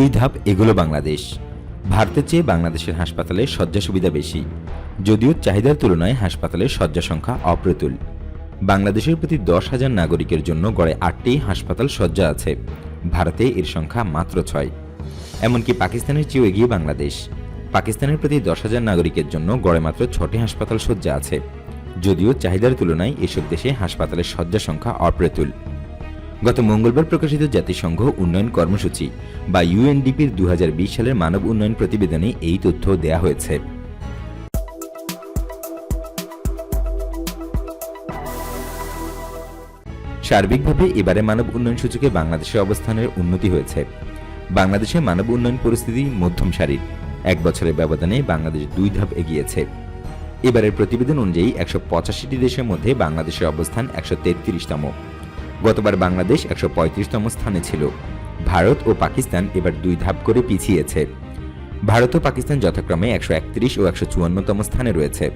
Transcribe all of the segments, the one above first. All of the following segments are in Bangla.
দুই ধাপ এগুলো বাংলাদেশ। ভারতের চেয়ে বাংলাদেশের হাসপাতালে শয্যা সুবিধা বেশি। যদিও চাহিদার তুলনায় হাসপাতালের শয্যা সংখ্যা অপ্রতুল। বাংলাদেশের প্রতি দশ হাজার নাগরিকের জন্য গড়ে আটটি হাসপাতাল শয্যা আছে। ভারতে এর সংখ্যা মাত্র ছয়। এমনকি পাকিস্তানের চেয়েও এগিয়ে বাংলাদেশ। পাকিস্তানের প্রতি দশ হাজার নাগরিকের জন্য গড়ে মাত্র ছটি হাসপাতাল শয্যা আছে। যদিও চাহিদার তুলনায় এসব দেশে হাসপাতালের শয্যা সংখ্যা অপ্রতুল। গত মঙ্গলবার প্রকাশিত জাতিসংঘ উন্নয়ন কর্মসূচি বা ইউএনডিপির দু সালের মানব উন্নয়ন প্রতিবেদনে এই তথ্য দেয়া হয়েছে। সার্বিকভাবে এবারে মানব উন্নয়ন সূচকে বাংলাদেশের অবস্থানের উন্নতি হয়েছে। বাংলাদেশে মানব উন্নয়ন পরিস্থিতি মধ্যম সারির। এক বছরের ব্যবধানে বাংলাদেশ দুই ধাপ এগিয়েছে। এবারের প্রতিবেদন অনুযায়ী একশো পঁচাশিটি দেশের মধ্যে বাংলাদেশের অবস্থান একশো তেত্রিশতম। গতবার বাংলাদেশ একশো পঁয়ত্রিশতম স্থানে ছিল। ভারত ও পাকিস্তান এবার দুই ধাপ করে পিছিয়েছে। ভারত ও পাকিস্তান যথাক্রমে একশো একত্রিশ ও একশো চুয়ান্নতম স্থানে রয়েছে।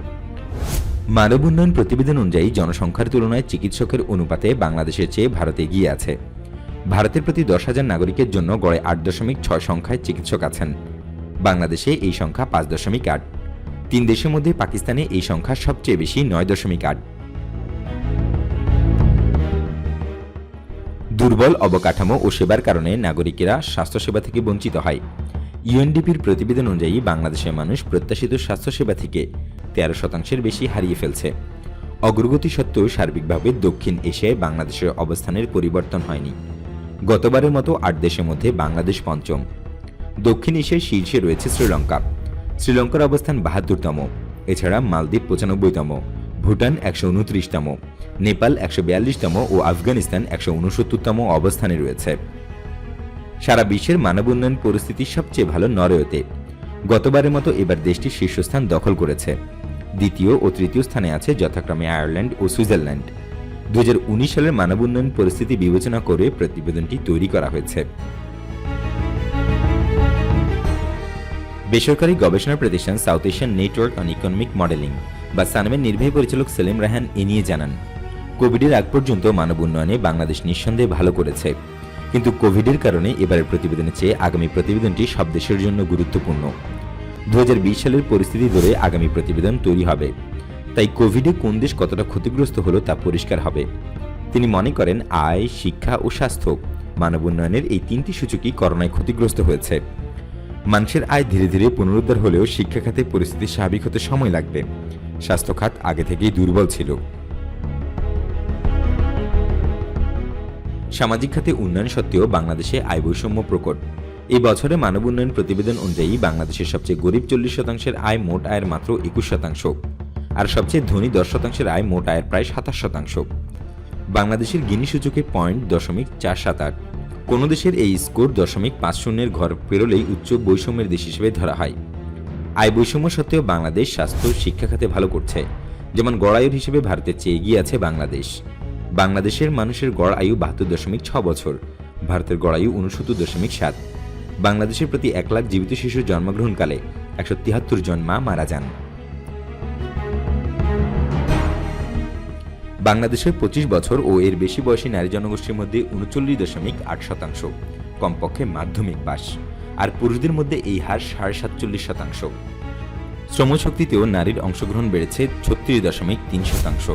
মানব উন্নয়ন প্রতিবেদন অনুযায়ী জনসংখ্যার তুলনায় চিকিৎসকের অনুপাতে বাংলাদেশের চেয়ে ভারত এগিয়ে আছে। ভারতের প্রতি দশ হাজার নাগরিকের জন্য গড়ে আট দশমিক ছয় সংখ্যায় চিকিৎসক আছেন। বাংলাদেশে এই সংখ্যা পাঁচ দশমিক আট। তিন দেশের মধ্যে পাকিস্তানে এই সংখ্যা সবচেয়ে বেশি, নয় দশমিক আট। দুর্বল অবকাঠামো ও সেবার কারণে নাগরিকেরা স্বাস্থ্যসেবা থেকে বঞ্চিত হয়। ইউএনডিপির প্রতিবেদন অনুযায়ী বাংলাদেশের মানুষ প্রত্যাশিত স্বাস্থ্যসেবা থেকে তেরো শতাংশের বেশি হারিয়ে ফেলছে। অগ্রগতি সত্ত্বেও সার্বিকভাবে দক্ষিণ এশিয়ায় বাংলাদেশের অবস্থানের পরিবর্তন হয়নি। গতবারের মতো আট দেশের মধ্যে বাংলাদেশ পঞ্চম। দক্ষিণ এশিয়ার শীর্ষে রয়েছে শ্রীলঙ্কা। শ্রীলঙ্কার অবস্থান বাহাত্তরতম। এছাড়া মালদ্বীপ পঁচানব্বইতম। ভুটান একশো উনত্রিশতম, নেপাল একশো বিয়াল্লিশতম ও আফগানিস্তান একশো উনসত্তরতম অবস্থানে রয়েছে। সারা বিশ্বের মানব উন্নয়ন পরিস্থিতি সবচেয়ে ভালো নরওয়েতে। গতবারের মতো এবার দেশটি শীর্ষস্থান দখল করেছে। দ্বিতীয় ও তৃতীয় স্থানে আছে যথাক্রমে আয়ারল্যান্ড ও সুইজারল্যান্ড। দুই হাজার উনিশ সালের মানব উন্নয়ন পরিস্থিতি বিবেচনা করে প্রতিবেদনটি তৈরি করা হয়েছে। বেসরকারি গবেষণা প্রতিষ্ঠান South Asian Network on Economic Modelling বা সানমের নির্বাহী পরিচালক সেলিম রাহান এ নিয়ে জানান, কোভিডের আগ পর্যন্ত মানব উন্নয়নে বাংলাদেশ নিঃসন্দেহে ভালো করেছে। কিন্তু কোভিডের কারণে এবারের প্রতিবেদনের চেয়ে আগামী প্রতিবেদনটি সব দেশের জন্য গুরুত্বপূর্ণ। দু হাজার বিশ সালের পরিস্থিতি ধরে আগামী প্রতিবেদন তৈরি হবে। তাই কোভিডে কোন দেশ কতটা ক্ষতিগ্রস্ত হলো তা পরিষ্কার হবে। তিনি মনে করেন, আয়, শিক্ষা ও স্বাস্থ্য মানব উন্নয়নের এই তিনটি সূচকই করোনায় ক্ষতিগ্রস্ত হয়েছে। মানুষের আয় ধীরে ধীরে পুনরুদ্ধার হলেও শিক্ষা খাতে পরিস্থিতি স্বাভাবিক হতে সময় লাগবে। স্বাস্থ্য খাত আগে থেকেই দুর্বল ছিল। সামাজিক খাতে উন্নয়ন সত্ত্বেও বাংলাদেশে আয় বৈষম্য প্রকট। এই বছরে মানব উন্নয়ন প্রতিবেদন অনুযায়ী বাংলাদেশের সবচেয়ে গরিব চল্লিশ শতাংশের আয় মোট আয়ের মাত্র একুশ শতাংশ আর সবচেয়ে ধনী দশ শতাংশের আয় মোট আয়ের প্রায় সাতাশ শতাংশ। বাংলাদেশের গিনি সূচকে পয়েন্ট দশমিক চার সাত আট। কোনো দেশের এই স্কোর দশমিক পাঁচ শূন্যের ঘর পেরোলেই উচ্চ বৈষম্যের দেশ হিসেবে ধরা হয়। আয় বৈষম্য সত্ত্বেও বাংলাদেশ স্বাস্থ্য শিক্ষা খাতে ভালো করছে। যেমন গড় আয়ুর হিসেবে ভারতের চেয়ে এগিয়ে আছে বাংলাদেশ। বাংলাদেশের মানুষের গড় আয়ু বাহাত্তর দশমিক ছ বছর। ভারতের গড় আয়ু উনসত্তর দশমিক সাত। বাংলাদেশের প্রতি এক লাখ জীবিত শিশুর জন্মগ্রহণকালে একশো তিয়াত্তর জন মা মারা যান। বাংলাদেশের পঁচিশ বছর ও এর বেশি বয়সী নারী জনগোষ্ঠীর মধ্যে উনচল্লিশ দশমিক আট শতাংশ। কমপক্ষে মাধ্যমিক পাস আর পুরুষদের মধ্যে এই হার সাড়ে সাতচল্লিশ শতাংশ। শ্রমশক্তিতেও নারীর অংশগ্রহণ বেড়েছে ছত্রিশ দশমিক তিন শতাংশ।